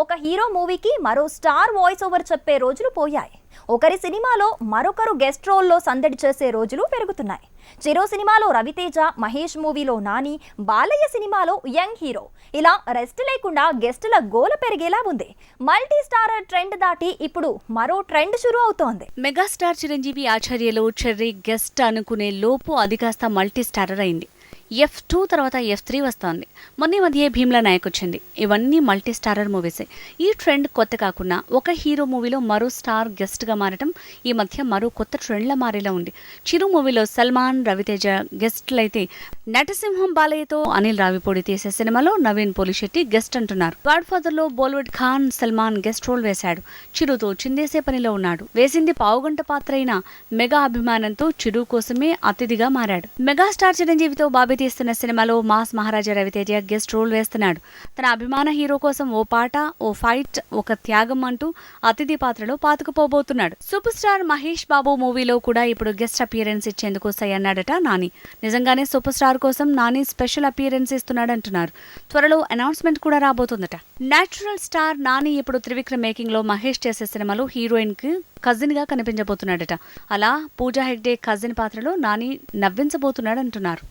ఒక హీరో మూవీకి మరో స్టార్ వాయిస్ ఓవర్ చెప్పే రోజులు పోయాయి. ఒకరి సినిమాలో మరొకరు గెస్ట్ రోల్లో సందడి చేసే రోజులు పెరుగుతున్నాయి. చిరో సినిమాలో రవితేజ మహేష్ మూవీలో నాని బాలయ్య సినిమాలో యంగ్ హీరో. ఇలా రెస్ట్ లేకుండా గెస్టుల గోల పెరిగేలా ఉంది. మల్టీ స్టారర్ ట్రెండ్ దాటి ఇప్పుడు మరో ట్రెండ్ షురూ అవుతోంది. మెగాస్టార్ చిరంజీవి ఆచార్యలో చెర్రీ గెస్ట్ అనుకునే లోపు అది కాస్త మల్టీ స్టారర్ అయింది. ఎఫ్ టూ తర్వాత ఎఫ్ త్రీ వస్తోంది. మొన్న మధ్య భీమ్లా నాయక్ వచ్చింది ఇవన్నీ మల్టీ స్టారర్ మూవీసే ఈ ట్రెండ్ కొత్త కాకుండా ఒక హీరో మూవీలో మరో స్టార్ గెస్ట్గా మారటం ఈ మధ్య మరో కొత్త ట్రెండ్లా మారేలా ఉంది. చిరు మూవీలో సల్మాన్ రవితేజ గెస్ట్లు అయితే నటసింహం బాలయ్యతో అనిల్ రావిపూడి తీసే సినిమాలో నవీన్ పోలిశెట్టి గెస్ట్ అంటున్నారు. God ఫాదర్లో Bollywood Khan Salman guest role వేశాడు. చిరుతో చిందేసే పనిలో ఉన్నాడు. వేసింది పావుగంట పాత్ర అయిన మెగా అభిమానంతో చిరు కోసమే అతిథిగా మారాడు. మెగాస్టార్ చిరంజీవితో బాబీ తీస్తున్న సినిమాలో mass Maharaja Ravi Teja guest role వేస్తున్నాడు. తన అభిమాన హీరో కోసం ఓ పాట ఓ ఫైట్ ఒక త్యాగం అంటూ అతిథి పాత్రలో పాతుకుపోబోతున్నాడు. సూపర్ స్టార్ మహేష్ బాబు మూవీలో కూడా ఇప్పుడు గెస్ట్ అపియరెన్స్ ఇచ్చేందుకు సై అన్నాడట నాని. నిజంగానే సూపర్ స్టార్ కోసం నాని స్పెషల్ అపియరెన్స్ ఇస్తున్నాడు అంటున్నారు త్వరలో అనౌన్స్మెంట్ కూడా రాబోతుందట. నేచురల్ స్టార్ నాని ఇప్పుడు త్రివిక్రమ్ మేకింగ్లో మహేష్ చేసే సినిమాలో హీరోయిన్కి కజిన్గా కనిపించబోతున్నాడట. అలా పూజా హెగ్డే కజిన్ పాత్రలో నాని నవ్వించబోతున్నాడు అంటున్నారు